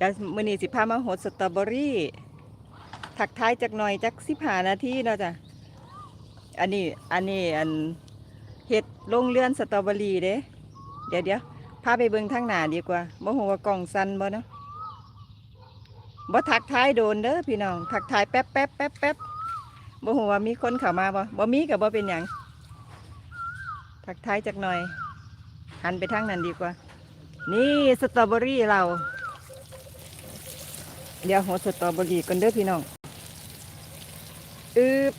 เดี๋ยวมื้อนี้สิพามาโหดสตรอเบอรี่ทักท้ายจักหน่อยจัก15นาทีเนาะจ้ะอันนี้อันนี้อันเฮ็ดโรงเรือนสตรอเบอรี่เด้เดี๋ยวเดี๋ยวพาไปเบิ่งทางหน้าดีกว่าบ่ฮู้ว่ากล้องสันบ่เนาะบ่ทักท้ายโดนเด้อพี่น้องทักท้ายแป๊บแป๊บแป๊บแป๊บบ่ฮู้ว่ามีคนเข้ามาบ่บ่มีก็บ่เป็นหยังทักท้ายจักหน่อยหันไปทางนั้นดีกว่า นี่สตรอเบอรี่เรา เดี๋ยวหัวสตรอเบอรี่กันเด้อพี่น้องอึบ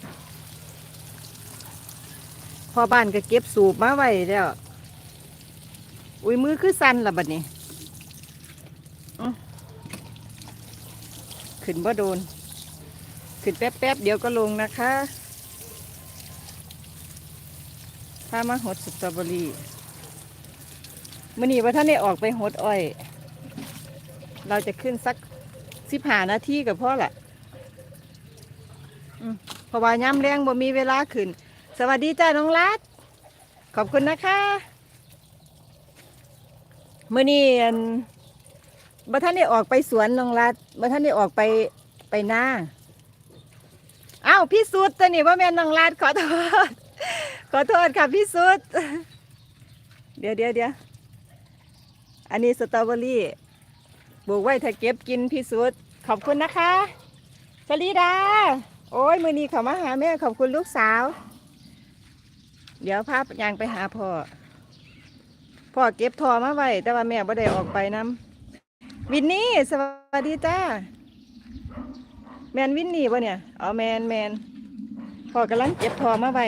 พอบ้านก็เก็บสูบมาไว้แล้ว อุ้ยมือคือสั่นละบัดนี้อื้อขึ้นบ่โดน ขึ้นแป๊บๆเดี๋ยวก็ลงนะคะพามาหดสตรอเบอรี่มื่อนี้ว่าท่านได้ออกไปหดอ้อย เราจะขึ้นสัก สิบหานาทีกับพ่อแหละเพราะว่าย้ำแรงบ่มีเวลาขึ้น สวัสดีจ้าน้องรัดขอบคุณนะคะเมื่อนี้อันบ่ท่านได้ออกไปสวนน้องรัดบ่ท่านได้ออกไปไปหน้าอ้าวพี่สุดตัวนี้ว่าแม่น้องรัดขอโทษ ขอโทษค่ะพี่สุด เดี๋ยวเดี๋ยวเดี๋ยวอันนี้สตรอเบอรี่ ลูกไว้ถ้าเก็บกินพี่สุด ขอบคุณนะคะชลีดา โอ้ยมือนี้เขามาหาแม่ขอบคุณลูกสาว เดี๋ยวพายางไปหาพ่อ พ่อเก็บทอมาไว้ แต่ว่าแม่บ่ได้ออกไปน้ำวินนี่สวัสดีจ้า แมนวินนี่ปะเนี่ย เอาแมนแมนพ่อกำลังเก็บทอมาไว้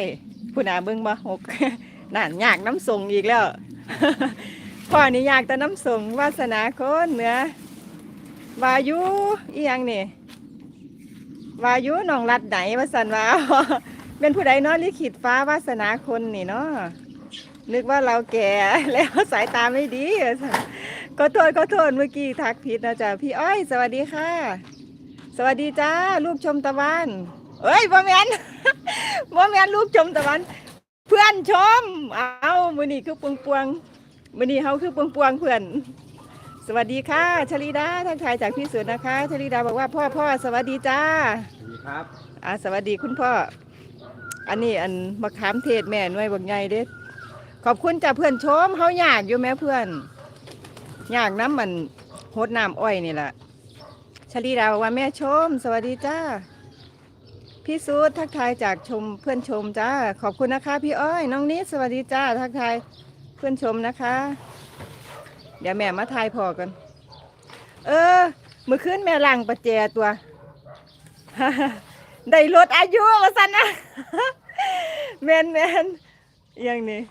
ผู้หนาเบิ้งบ่หกนั่นยากน้ำส่งอีกแล้ว พ่อนี่อยากแต่น้ำส่งวาสนาคนเนื้อ วายุอีหยังนี่วายุหนองรัดไหนวาสันวาเป็นผู้ใดเนาะลิขิตฟ้าวาสนาคนนี่เนาะนึกว่าเราแก่แล้วสายตาไม่ดีก็โทษก็โทษเมื่อกี้ทักผิดนะจ๊ะพี่อ้อย สวัสดีค่ะ สวัสดีจ้าลูกชมตะวันเอ้ยบ่แมนบ่แมนลูกชมตะวัน เพื่อนชม เอามือนี่คือปวงปวงมือนี่เฮาคือปวงปวงเพื่อน สวัสดีค่ะชลิดาทักทายจากพี่สุดนะคะชลิดาบอกว่าพ่อพ่อสวัสดีจ้าสวัสดีครับอ่าสวัสดีคุณพ่อ อันนี้อันมะขามเทศแม่หน่วยบักใหญ่เด้ขอบคุณจ้าเพื่อนชมเฮาอยากอยู่แม่เพื่อนอยากน้ำมันโหดน้ำอ้อยนี่แหละชลีดาบอกว่าแม่ชม สวัสดีจ้าพี่สุดทักทายจากชมเพื่อนชมจ้าขอบคุณนะคะ พี่อ้อย น้องนิดสวัสดีจ้าทักทายเพื่อนชมนะคะ เดี๋ยวแม่มาทายพอกัน เออ มื่อคืนแม่ล้างประแจตัว ได้ลดอายุว่าสันนะแมนแมนอย่างนี้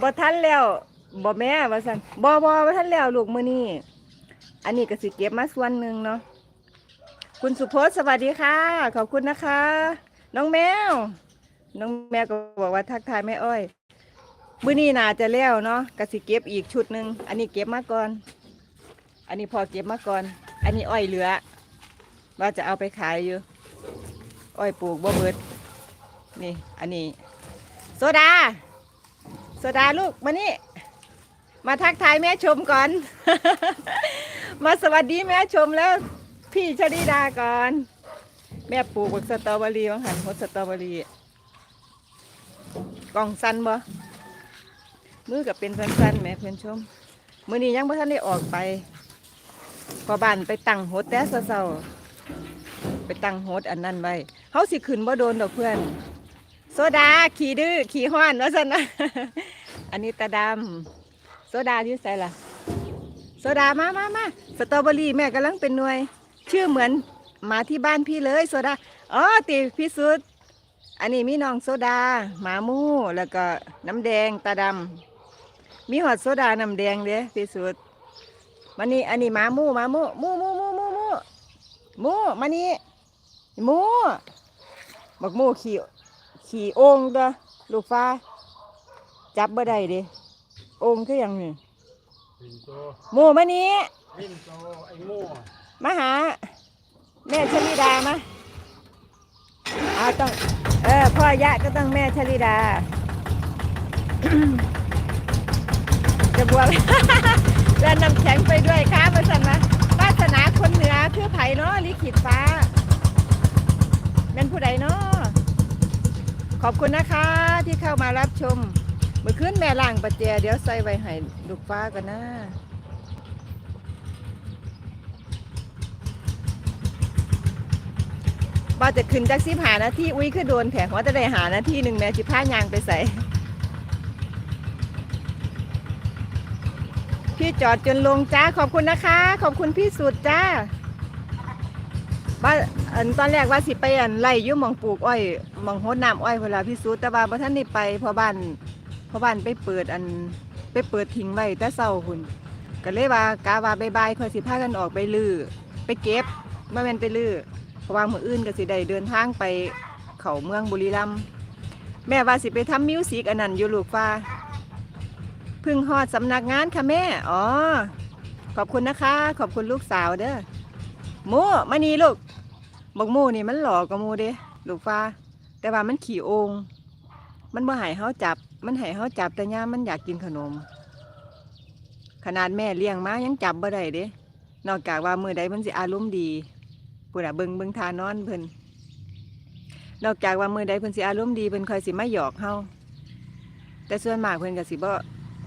บ่ทันแล้วบ่แม่ว่าสันบ่บ่บ่ทันแล้วลูกมือนี้อันนี้ก็สิเก็บมาส่วนหนึ่งเนาะคุณสุพจน์สวัสดีค่ะ ขอบคุณนะคะ น้องแมว น้องแมวก็บอกว่าทักทายแม่อ้อย มื้อนี้น่าจะแล้วเนาะก็สิเก็บอีกชุดหนึ่งอันนี้เก็บมาก่อน อันนี้พอเก็บมาก่อน อันนี้อ้อยเหลือ ว่าจะเอาไปขายอยู่ อ้อยปลูกบ่เบิด นี่ อันนี้ โซดา โซดาลูกมานี่ มาทักทายแม่ชมก่อน มาสวัสดีแม่ชมแล้ว พี่ชลิดาก่อน แม่ปลูกสตรอเบอรี่วังหันหดสตรอเบอรี่กล่องสั้นบ่ มือกับเป็นสั้นๆแม่เพื่อนชมมือนี้ยังบ่ทันได้ออกไปพอบานไปตั้งโหดแต่เศร้าๆไปตั้งโฮสอันนั้นไว้เขาสิขึ้นบ่โดนดอกเพื่อน โซดาขี่ดื้อขี่ห้อนว่าสันนะอันนี้ตาดำโซดาอยู่ใส่ล่ะ โซดามามามาสตรอเบอรี่แม่กำลังเป็นหน่วย ชื่อเหมือนหมาที่บ้านพี่เลยโซดาอ๋อติพี่สุดอันนี้มีน้องโซดาหมามูแล้วก็น้ำแดงตาดำ มีหอดโซดาน้ำแดงเด้พี่สุดมันนี่อันนี้หมามูหมามูมูมูมูมูมูหมูมานี่หมูบักหมูขี่ขี่โอ่งตัวลูกฟ้า จับบ่ได้เดิโอ่งคืออย่างนี้วินโตหมูมานี่วินโตไอ้โม่มาหา แม่ชลิดามาเอาต้อง เออพ่อยะก็ต้องแม่ชลิดา จะบวก เดินน้ำแข็งไปด้วยค่ะมาสั่นะวาสนาคนเหนือคือไผ่เนาะลิขิตฟ้าเป็นผู้ใดเนาะขอบคุณนะคะที่เข้ามารับชมเมื่อคืนแม่ล่างประเจียเดี๋ยวใส่ไว้ให้ลูกฟ้าก่อนนะว่าจะขึ้นจากสิบหานาทีอุ้ยคือโดนแผงว่าจะได้หานาทีหนึ่งแม่จิพ้ายางไปใส่ พี่จอดจนลงจ้าขอบคุณนะคะ ขอบคุณพี่สุดจ้าว่าอันตอนแรกว่าสิไปอันไล่ยุ่มองปลูกอ้อยมองโหดน้ำอ้อยเวลาพี่สุดแต่ว่าพอท่านได้ไปพอบ้านพอบ้านไปเปิดอันไปเปิดทิ้งไว้แต่เศร้าคุณก็เลยว่ากาวาบายบายคอยสิพากันออกไปลือไปเก็บเมื่อแม่นไปลือเพราะว่ามืออื่นก็สิได้เดินทางไปเขาเมืองบุรีรัมย์แม่ว่าสิไปทำมิวสิกอันนั้นอยู่ลูกฟ้า พึ่งฮอดสำนักงานค่ะแม่ อ๋อ ขอบคุณนะคะ ขอบคุณลูกสาวเด้อมูมานี่ลูกบอกมูนี่มันหลอกกับมูเด้ลูกฟ้า แต่ว่ามันขี่องมันบ่หายเฮาจับ มันใหายเฮาจับแต่ย่ามมันอยากกินขนม ขนาดแม่เลี้ยงมายังจับบ่ได้เด้ นอกจากว่ามือใดมันสิอารมณ์ดีปุ่นอะเบิงเบิงทานอนเพิ่นนอกจากว่ามือใดเพิ่นสิอารมณ์ดีเพิ่นคอยสิมาหยอกเฮาแต่ส่วนมากเพิ่นก็สิบ่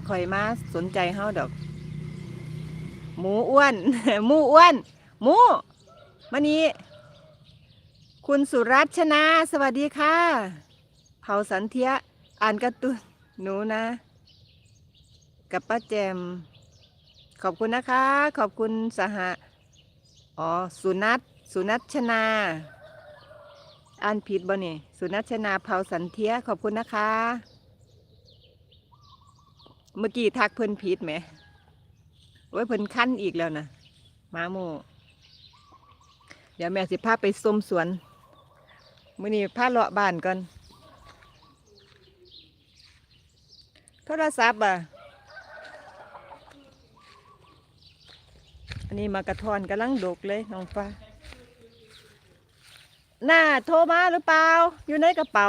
คอยมาสนใจเฮาดอก หมูอ้วน หมูอ้วน หมูมานี้คุณสุรัชนา สวัสดีค่ะ เผาสันเทีย อ่านการ์ตูนหนูนะ กับป้าแจม ขอบคุณนะคะ ขอบคุณสหอ๋อ สุนัทสุนัชนา อ่านผิดบ่นี่ สุนัชนาเผาสันเทีย ขอบคุณนะคะ เมื่อกี้ทักเพิ่นผิดไหมโอ้ยเพิ่นขั้นอีกแล้วนะมาโม เดี๋ยวแม่สิพาไปส้มสวนมื้อนี้พาเลาะบ้านก่อนโทรศัพท์อะอันนี้มากระทอนกำลังดกเลยน้องฟ้าหน้าโทรมาหรือเปล่า อยู่ในกระเป๋า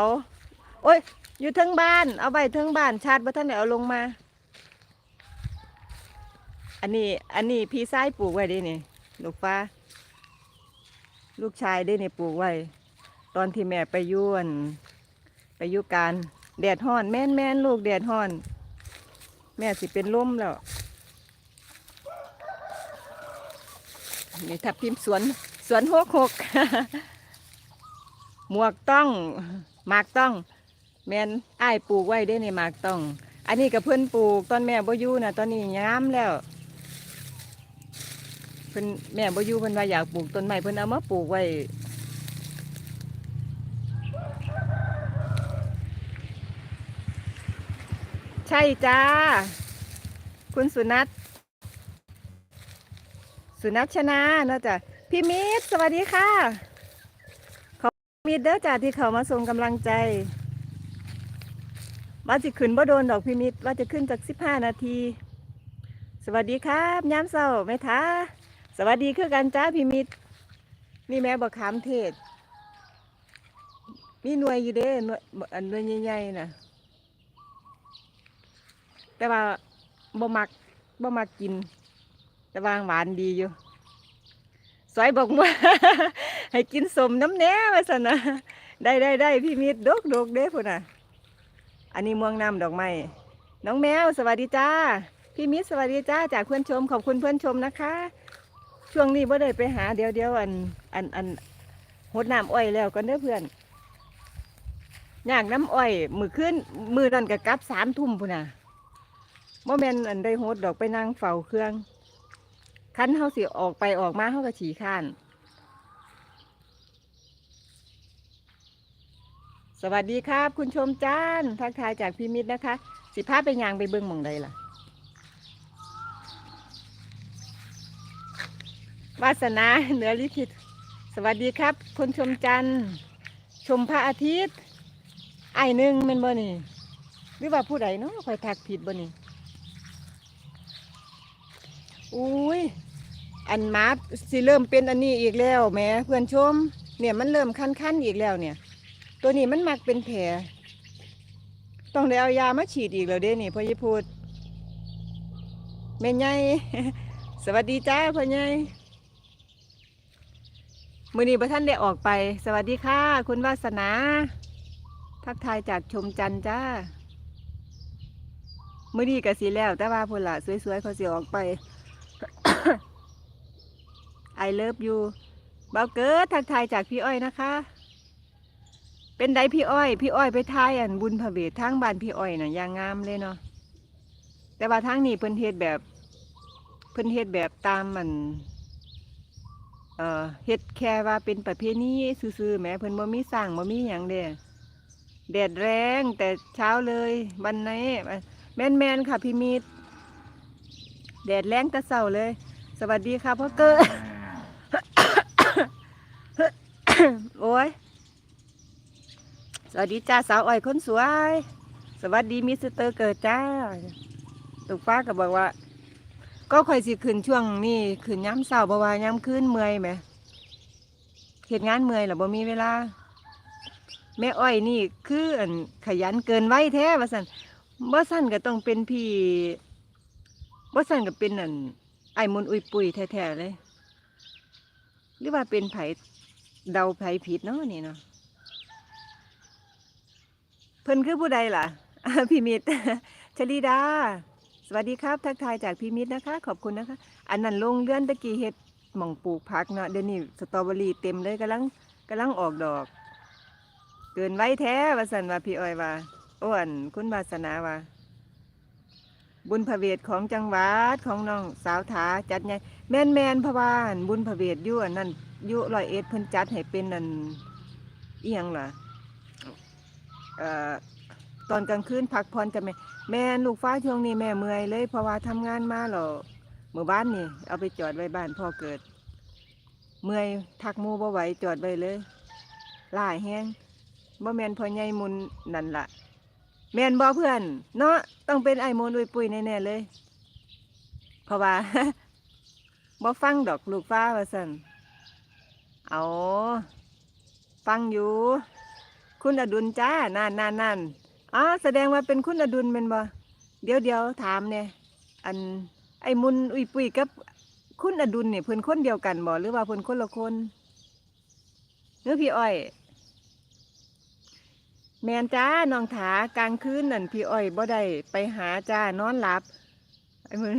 โอ้ย อยู่ทั้งบ้าน เอาไว้เทั้งบ้าน ชาร์จบ่ท่านได้เอาลงมา อันนี้อันนี้พี่ชายปลูกไว้เด้นี่ลูกฟ้า ลูกชายได้นี่ปลูกไว้ ตอนที่แม่ไปยุ่นไปยุการแดดห้อน แม่นแม่นลูกแดดห้อน แม่สิเป็นลมแล้วนี่ทับพิมพ์สวนสวนหกหกหมวกต้องหมากต้อง แม่นอ้ายปลูกไว้ได้นี่หมากต้อง อันนี้กับเพื่อนปลูกตอนแม่บ่อยู่นะตอนนี้ย้ามแล้ว เพิ่นแม่บ่อยู่เพิ่นว่าอยากปลูกต้นไม้เพิ่นเอามาปลูกไว้ใช่จ้า คุณสุนัทสุนัชชนาเนาะจ้ะพี่มิตรสวัสดีค่ะ ขอบมิตรเด้อจ้าที่เขามาส่งกำลังใจว่าจะขึ้นบ่โดนดอกพิมิตรว่าจะขึ้นจากสิบห้านาที สวัสดีครับย้ำเศร้าไหมท้า สวัสดีคือกันจ้าพิมิตร นี่แม่บอกขามเทศ มีหน่วยอยู่เด้หน่วยอันหน่วยใหญ่ๆนะแต่ว่าบ่มักบ่มักกิน แต่ว่าหวานดีอยู่สอยบอกว่าให้กินสมน้ำแหน่ว่าสนะได้ได้ได้พี่มิตรดกดกเด้พุ่นน่ะ อันนี้ม่วงน้ำดอกไม้น้องแมว สวัสดีจ้า พี่มิตรสวัสดีจ้า จากเพื่อนชม ขอบคุณเพื่อนชมนะคะ ช่วงนี้บ่ได้ไปหาเดี๋ยวเดี๋ยวอันอันอันหดน้ำอ้อยแล้วกันเด้อเพื่อนย่างน้ำอ้อย มือขึ้นมือนั่นกับกลับสามทุ่มพุ่นน่ะบ่แม่นอันได้โฮดดอกไปนั่งเฝ้าเครื่อง คันเฮาสิออกไปออกมาเฮาก็ฉี่ข้าน สวัสดีครับ คุณชมจานทักทายจากพี่มิตรนะคะ สิพาไปยางไปเบิ้งหมองใดล่ะ วาสนาเหนือลิขิต สวัสดีครับคุณชมจันทร์ ชมพระอาทิตย์ ไอหนึ่งแมันบ่นี่ หรือว่าผู้ใดเนาะคอยทักผิดบ่นี่อุ้ย อันมาสิเริ่มเป็นอันนี้อีกแล้วแม่เพื่อนชม เนี่ยมันเริ่มคันๆอีกแล้วเนี่ย ตัวนี้มันมักเป็นแผล ต้องได้เอายามาฉีดอีกแล้วเด้นี่พ่อยิพูดแม่ใหญ่สวัสดีจ้าพ่อใหญ่ มือนี้พระท่านได้ออกไป สวัสดีค่ะ คุณวาสนา ทักทายจากชมจันจ้ามื้อนี้ก็สิแล้ว แต่ว่าพุ่นละสวยๆเขาสิออกไป I love you เบาเกิดทักทายจากพี่อ้อยนะคะ เป็นไดพี่อ้อย พี่อ้อยไปทายอันบุญพระเวททางบ้านพี่อ้อยน่ะอย่างงามเลยเนาะแต่ว่าทางนี้เพิ่นเฮ็ดแบบ เพิ่นเฮ็ดแบบตามมัน อ่อเฮ็ดแค่ว่าเป็นประเพณีซื่อๆแหมเพิ่นบ่มีสร้างบ่มีหยังเด้แดดแรงแต่เช้าเลยวันนี้แมนๆค่ะพี่มีดแดดแรงแต่เช้าเลย สวัสดีค่ะพ่อเกิดโอ้ยสวัสดีจ้าสาวอ้อยคนสวย สวัสดีมิสเตอร์เกิดจ้าตุกฟ้าก็บอกว่า ก็ค่อยสิขึ้นช่วงนี้ขึ้นย้ำเสาร์เพราะว่าย้ำขึ้นเมื่อยไหมเหตุงานเมื่อยหรอบ่มีเวลา แม่อ้อยนี่คืออันขยันเกินไว้แท้ว่าสันบ่สันก็ต้องเป็นพี่บ่สันก็เป็นอันไอ้มนอุยปุยแท้ๆเลย หรือว่าเป็นไผเดาไผผิดเนาะนี่เนาะเพิ่นคือผู้ใดล่ะพี่มิตรชลีดา วัสดีครับ ทักทายจากพี่มิตรนะคะ ขอบคุณนะคะ อันนั้นลงเลื่อนตะกี้เฮ็ดหม่องปลูกผักเนาะเดี๋ยวนี้สตรอเบอรี่เต็มเลยกำลังกำลังออกดอก เกินไว้แท้วาสันว่าพี่อ้อยว่าอ้วนคุณวาสนาว่าบุญพระเวทของจังหวัดของน้องสาวถาจัดไงแม่นแมนพะว่าอั่นบุญพระเวทยู่อันนั้นยู่ร้อยเอ็ดเพิ่นจัดให้เป็นอันเอียงล่ะเอ่อ ตอนกลางคืนพักผ่อนจะแม่แม่ลูกฟ้าช่วงนี้แม่เมื่อยเลย เพราะว่าทำงานมาหรอเมื่อบ้านนี่ เอาไปจอดไว้บ้านพ่อเกิด เมื่อยทักมูบ่ไหวจอดไว้เลยหลายแห้งบ่แม่นพ่อใหญ่มุนนั่นล่ะแม่นบ่เพื่อน เนาะต้องเป็นไอ้มนต์อุยปุยแน่ๆเลย เพราะว่าบ่ฟังดอกลูกฟ้าว่าซั่นเอาฟังอยู่ คุณอดุลจ้านั่นนั่นนั่น อ๋อแสดงว่าเป็นคุณอดุลเป็นบ่เดี๋ยวเดี๋ยวถามเนี่ยอันไอ้มุนอุยปุยกับคุณอดุลเนี่ยเพิ่นคนเดียวกันบ่หรือว่าเพิ่นคนละคนหรือพี่อ้อย แมนจ้าน้องถากลางคืนนั่นพี่อ้อยบ่ได้ไปหาจ้านอนหลับไอ้เพิ่น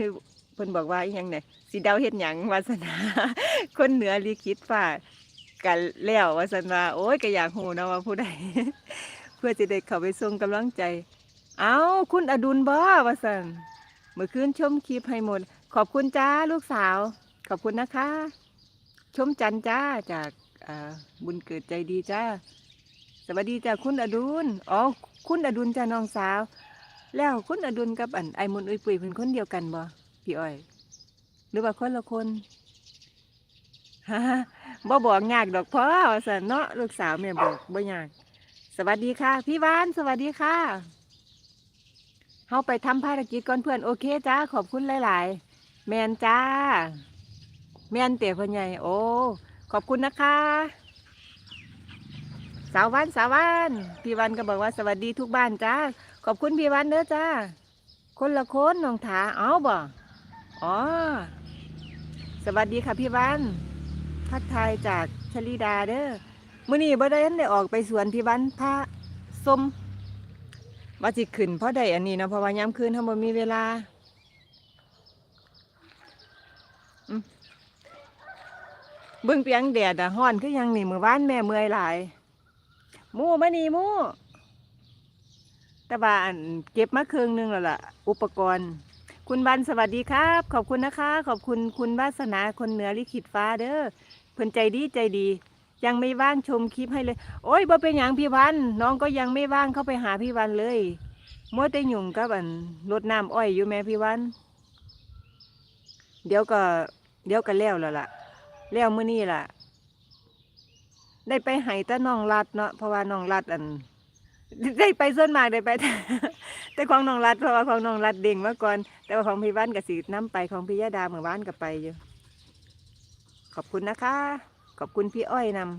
เพิ่นบอกว่าอีหยังเนี่ยสิเดาเฮ็ดหยังวาสนา คนเหนือลิขิตฟ้ากันแล้ววาสนาโอ้ยก็อยากฮู้นะว่าผู้ใด พื่อจะได้เข้าไปส่งกำลังใจ เอาคุณอดุลบ่ว่าซั่นเมื่อคืนชมคลิปให้หมด ขอบคุณจ้าลูกสาว ขอบคุณนะคะ ชมจันจ้าจากบุญเกิดใจดีจ้า สวัสดีจ้าคุณอดุล อ๋อ คุณอดุลจ้าน้องสาว แล้วคุณอดุลกับอันไอมุนอุยปุยเป็นคนเดียวกันบ่พี่อ้อย หรือว่าคนละคนฮ่าบ่บอกยากดอกพ่อสันเนาะลูกสาวแม่บอกบ่ยาก สวัสดีค่ะ พี่วานสวัสดีค่ะเฮาไปทำภารกิจก่อนเพื่อนโอเคจ้าขอบคุณหลาย ๆ แมนจ้า แมนเตี๋ยพ่อใหญ่โอ้ขอบคุณนะคะ สาววันสาววันพี่วันก็บอกว่าสวัสดีทุกบ้านจ้าขอบคุณพี่วันเด้อจ้าคนละคนน้องถาเอาบ่อ๋อสวัสดีค่ะพี่วันทักทายจากชลิดาเด้อ มื้อนี้บ่ได้ทันได้ออกไปสวนพี่วันพระส้มว่าสิขึ้นเพราะได้อันนี้เนาะเพราะว่ายามคืนเฮาบ่มีเวลาเบิ่งเปียงแดดอะฮ้อนคือยังนี่มื้อวานแม่เมื่อยหลายมูมานี่มูแต่ว่านเก็บมาเครื่องนึงแล้วล่ะ อุปกรณ์ คุณบันสวัสดีครับ ขอบคุณนะคะ ขอบคุณคุณวาสนาคนเหนือลิขิตฟ้าเด้อเพิ่นใจดีใจดี ยังไม่ว่างชมคลิปให้เลย โอ้ยบ่เป็นหยังพี่วันน้องก็ยังไม่ว่างเข้าไปหาพี่วันเลยมัวแต่หยุ่งกับอันรดน้ำอ้อยอยู่แม่พี่วัน เดี๋ยวก็ เดี๋ยวก็แล้วแล้วล่ะ แล้วมื้อนี้ล่ะ ได้ไปให้แต่น้องรัดเนาะเพราะว่าน้องรัดอัน ได้ไปส่วนมากได้ไป แต่ของน้องรัดเพราะว่าของน้องรัดเด้งมาก่อน แต่ว่าของพี่บ้านกับสีน้ำไปของพี่ยาดาเมื่อวานกับไปอยู่ขอบคุณนะคะ ขอบคุณพี่อ้อยนำ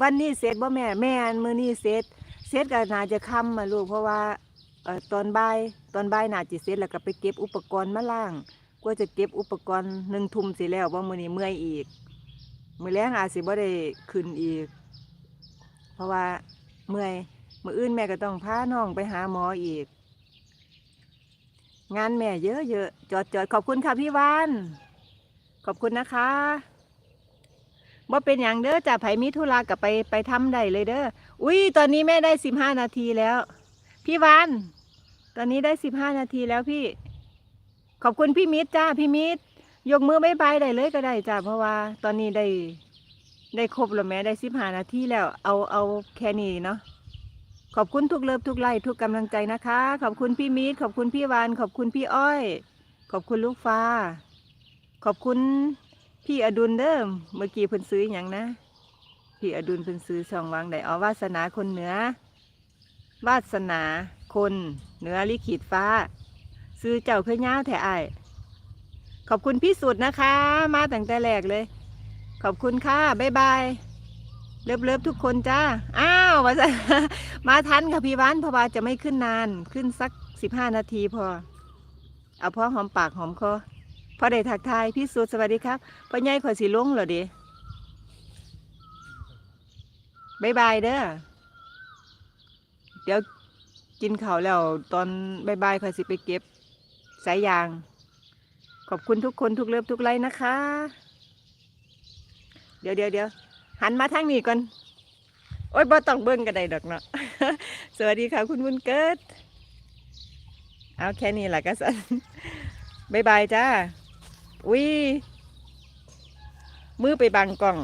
วันนี้เสร็จบ่แม่แม่มือนี้เสร็จเสร็จก็น่าจะค่ำมาลูกเพราะว่าตอนบ่ายตอนบ่ายน่าจะเสร็จแล้วก็ไปเก็บอุปกรณ์มาล่างกว่าจะเก็บอุปกรณ์หนึ่งทุ่มสิแล้วว่ามือนี้เมื่อยอีก มือแรงอาจสิบ่ได้ขึ้นอีก เพราะว่าเมื่อยมืออื่นแม่ก็ต้องพาน้องไปหาหมออีก งานแม่เยอะเยอะจอดจอดขอบคุณค่ะพี่วาน ขอบคุณนะคะว่าเป็นอย่างเด้อจ่าไผมีธุระกับไปไปทำได้เลยเด้อ อุ้ยตอนนี้แม่ได้สิบห้านาทีแล้ว พี่วานตอนนี้ได้สิบห้านาทีแล้วพี่ ขอบคุณพี่มิตรจ้าพี่มิตร ยกมือบายบายได้เลยก็ได้จ้าเพราะว่า ตอนนี้ได้ได้ครบแล้วแม่ได้สิบห้านาทีแล้ว เอาเอาแค่นี้เนาะ ขอบคุณทุกเลิฟทุกไลค์ทุกกำลังใจนะคะ ขอบคุณพี่มิตรขอบคุณพี่วานขอบคุณพี่อ้อย ขอบคุณลูกฟ้า ขอบคุณพี่อดุลเดิมเมื่อกี้เพิ่นซื้ออย่างนะ พี่อดุลเพิ่นซื้อช่องวางได้อ๋อวาสนาคนเหนือ วาสนาคนเหนือลิขิตฟ้า ซื้อเจ้าเคยย่าวแถอ้ายขอบคุณพี่สุดนะคะ มาตั้งแต่แรกเลย ขอบคุณค่ะบ๊ายบายเลิฟเลิฟทุกคนจ้าอ้าวมาซะมาทันค่ะพี่วานเพราะว่าจะไม่ขึ้นนานขึ้นสักสิบห้านาทีพอ เอาพอหอมปากหอมคอ พอได้ทักทายพี่สุดสวัสดีครับพ่อใหญ่ขอสีลุงเหรอดิบายบายเด้อ เดี๋ยวกินเขาแล้วตอนบายบายขอยสิไปเก็บ สายยาง ขอบคุณทุกคนทุกเลิฟทุกไลน์นะคะ เดี๋ยวเดี๋ยวเดี๋ยวหันมาทางนี้ก่อน โอ๊ยบ่ต้องเบิ้งกันได้ดอกเนาะ สวัสดีค่ะคุณบุญเกิด เอาแค่นี้แหละก็สันบายบายจ้า อุ้ยมือไปบังกล้อง